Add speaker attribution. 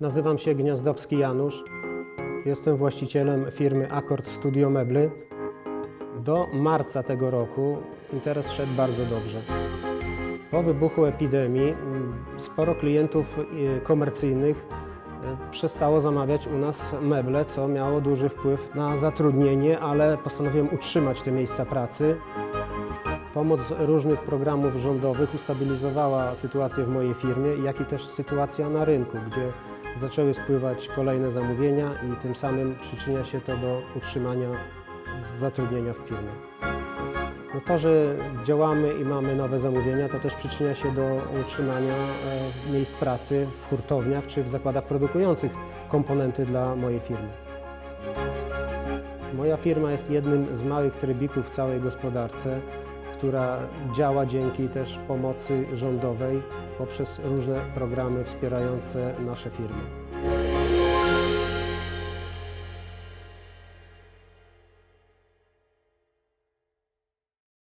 Speaker 1: Nazywam się Gniazdowski Janusz. Jestem właścicielem firmy Akord Studio Mebly. Do marca tego roku interes szedł bardzo dobrze. Po wybuchu epidemii mm, sporo klientów y, komercyjnych y, przestało zamawiać u nas meble, co miało duży wpływ na zatrudnienie, ale postanowiłem utrzymać te miejsca pracy. Pomoc różnych programów rządowych ustabilizowała sytuację w mojej firmie, jak i też sytuacja na rynku, gdzie zaczęły spływać kolejne zamówienia i tym samym przyczynia się to do utrzymania zatrudnienia w firmie. No to, że działamy i mamy nowe zamówienia, to też przyczynia się do utrzymania e, miejsc pracy w hurtowniach czy w zakładach produkujących komponenty dla mojej firmy. Moja firma jest jednym z małych trybików w całej gospodarce, która działa dzięki też pomocy rządowej poprzez różne programy wspierające nasze firmy.